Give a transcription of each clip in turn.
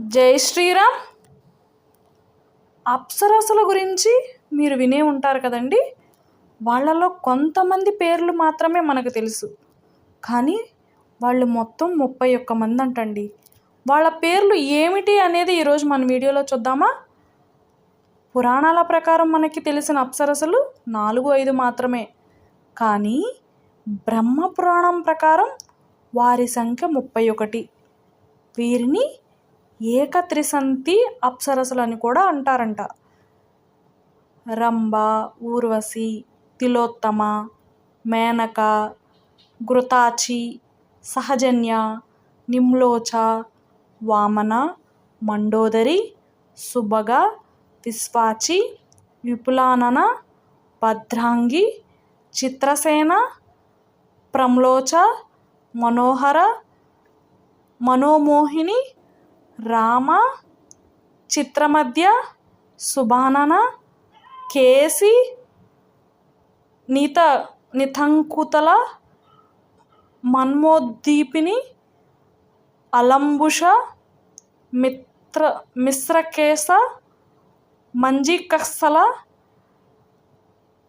జై శ్రీరామ్. అప్సరసల గురించి మీరు వినే ఉంటారు కదండి? వాళ్ళలో కొంతమంది పేర్లు మాత్రమే మనకు తెలుసు. కానీ వాళ్ళు మొత్తం ముప్పై ఒక్క మంది అంటండి. వాళ్ళ పేర్లు ఏమిటి అనేది ఈరోజు మన వీడియోలో చూద్దామా? పురాణాల ప్రకారం మనకి తెలిసిన అప్సరసలు నాలుగు ఐదు మాత్రమే. కానీ బ్రహ్మ పురాణం ప్రకారం వారి సంఖ్య ముప్పై ఒకటి. వీరిని ఏకత్రిసంతి అప్సరసులు అని కూడా అంటారంట. రంభ ఊర్వశి తిలోత్తమ మేనక ఘృతాచి సహజన్య నిమ్లోచ వామన మండోదరి సుభగ విశ్వాచి విపులానన భద్రాంగి చిత్రసేన ప్రమ్లోచ మనోహర మనోమోహిని రామ చిత్రమధ్య సుబానన కేసి నిత నితంకుతల మన్మోద్దీపిని అలంబుష మిత్ర మిశ్రకేశ మంజికస్థల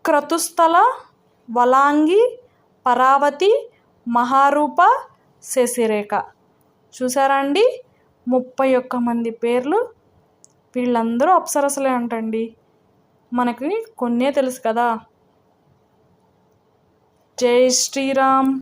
క్రతుస్థల వలాంగి పరావతి మహారూప శశిరేఖ. చూసారా అండి? ముప్పై ఒక్క మంది పేర్లు వీళ్ళందరూ అప్సరసలే అంటండి. మనకి కొన్నే తెలుసు కదా. జై శ్రీరామ్.